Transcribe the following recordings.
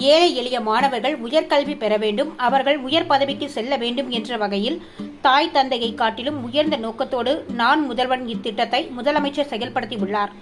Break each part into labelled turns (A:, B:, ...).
A: ஏழை எளிய மாணவர்கள் உயர்கல்வி பெற வேண்டும் அவர்கள் உயர் பதவிக்கு செல்ல வேண்டும் என்ற வகையில் தாய் தந்தையை காட்டிலும் உயர்ந்த நோக்கத்தோடு நான் முதல்வன் இத்திட்டத்தை முதலமைச்சர் செயல்படுத்தியுள்ளார்.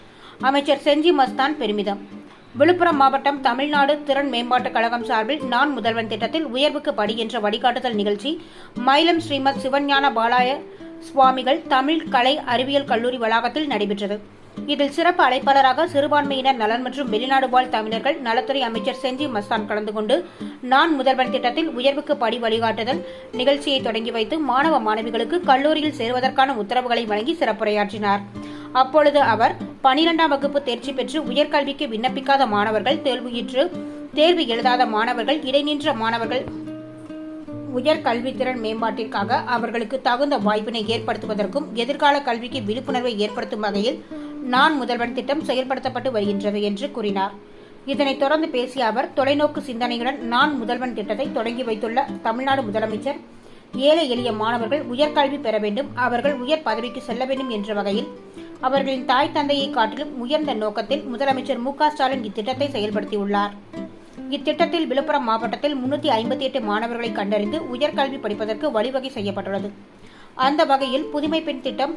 A: அமைச்சர் செஞ்சி மஸ்தான் பெருமிதம். விழுப்புரம் மாவட்டம் தமிழ்நாடு திறன் மேம்பாட்டுக் கழகம் சார்பில் நான் முதல்வன் திட்டத்தில் உயர்வுக்கு படி என்ற வழிகாட்டுதல் நிகழ்ச்சி. மயிலம் ஸ்ரீமத் சிவஞான பாலாய சுவாமிகள் தமிழ் கலை அறிவியல் கல்லூரி வளாகத்தில் நடைபெற்றது. இதில் சிறப்பு அழைப்பாளராக சிறுபான்மையினர் நலன் மற்றும் வெளிநாடு வாழ் தமிழர்கள் நலத்துறை அமைச்சர் செஞ்சி மஸ்தான் கலந்து கொண்டு நான் முதல்வன் திட்டத்தில் உயர்வுக்கு படி வழிகாட்டுதல் நிகழ்ச்சியை தொடங்கி வைத்து மாணவ மாணவிகளுக்கு கல்லூரியில் சேருவதற்கான உத்தரவுகளை வழங்கி சிறப்புரையாற்றினார். அப்பொழுது அவர் பனிரெண்டாம் வகுப்பு தேர்ச்சி பெற்று உயர்கல்விக்கு விண்ணப்பிக்காத மாணவர்கள் தேர்வுயிற்று தேர்வு எழுதாத மாணவர்கள் இடைநின்ற மாணவர்கள் உயர் கல்வித்திறன் மேம்பாட்டிற்காக அவர்களுக்கு தகுந்த வாய்ப்பினை ஏற்படுத்துவதற்கும் எதிர்கால கல்விக்கு விழிப்புணர்வை ஏற்படுத்தும் வகையில் நான் முதல்வன் திட்டம் செயல்படுத்தப்பட்டு வருகின்றது என்று கூறினார். இதனைத் தொடர்ந்து பேசிய அவர் தொலைநோக்கு சிந்தனையுடன் நான் முதல்வன் திட்டத்தை தொடங்கி வைத்துள்ள தமிழ்நாடு முதலமைச்சர் ஏழை எளிய மாணவர்கள் உயர்கல்வி பெற வேண்டும் அவர்கள் உயர் பதவிக்கு செல்ல வேண்டும் என்ற வகையில் அவர்களின் தாய் தந்தையை காட்டிலும் உயர்ந்த நோக்கத்தில் முதலமைச்சர் மு க ஸ்டாலின் இத்திட்டத்தை செயல்படுத்தியுள்ளார். இத்திட்டத்தில் விழுப்புரம் மாவட்டத்தில் முன்னூற்றி ஐம்பத்தி எட்டு மாணவர்களை கண்டறிந்து உயர்கல்வி படிப்பதற்கு வழிவகை செய்யப்பட்டுள்ளது. அந்த வகையில் புதுமை பெண் திட்டம்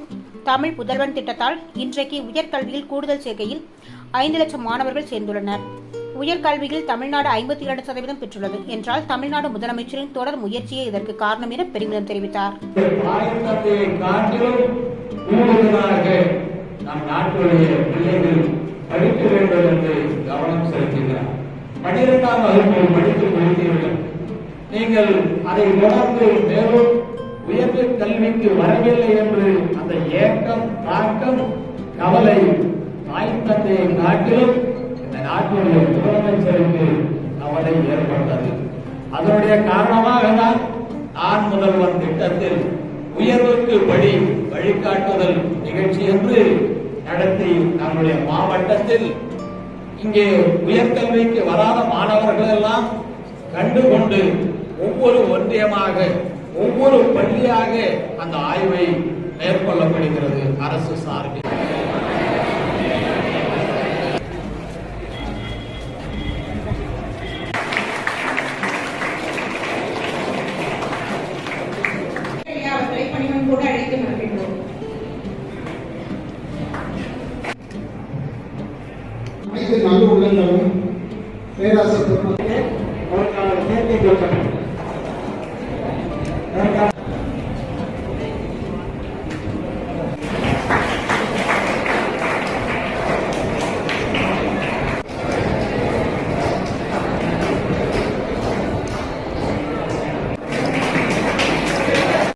A: தமிழ் புதல்வன் திட்டத்தால் இன்றைக்கு உயர்கல்வியில் கூடுதல் சேர்க்கையில் ஐந்து லட்சம் மாணவர்கள் சேர்ந்துள்ளனர். உயர்கல்வியில் தமிழ்நாடு ஐம்பத்தி இரண்டு சதவீதம் பெற்றுள்ளது என்றால் தமிழ்நாடு முதலமைச்சரின் தொடர் முயற்சியே இதற்கு காரணம் என பெருமிதம் தெரிவித்தார்.
B: நம் நாட்டுடைய பிள்ளைகள் படிக்க வேண்டும் என்று கவனம் செலுத்துகிறார் பனிரெண்டாம் வகுப்பில் படித்து முடித்தீர்கள். நீங்கள் அதை உணர்ந்து மேலும் உயர்ந்த கல்விக்கு வரவில்லை என்று அந்த ஏக்கம் தாக்கம் கவலை தாய் தந்தையை காட்டிலும் இந்த நாட்டுடைய முதலமைச்சருக்கு கவலை ஏற்பட்டது. அதனுடைய காரணமாக தான் நான் முதல்வர் திட்டத்தில் உயர்வுக்கு படி வழிகாட்டுதல் நிகழ்ச்சி என்று நடத்தி நம்முடைய மாவட்டத்தில் இங்கே உயர்கல்விக்கு வராத மாணவர்கள் எல்லாம் கண்டுகொண்டு ஒவ்வொரு ஒன்றியமாக ஒவ்வொரு பள்ளியாக அந்த ஆய்வை மேற்கொள்ளப்படுகிறது அரசு சார்பில்.
C: நல்ல உள்ளங்களும் பேராசை பெருமக்கள்
B: அவருக்கான சேர்க்கை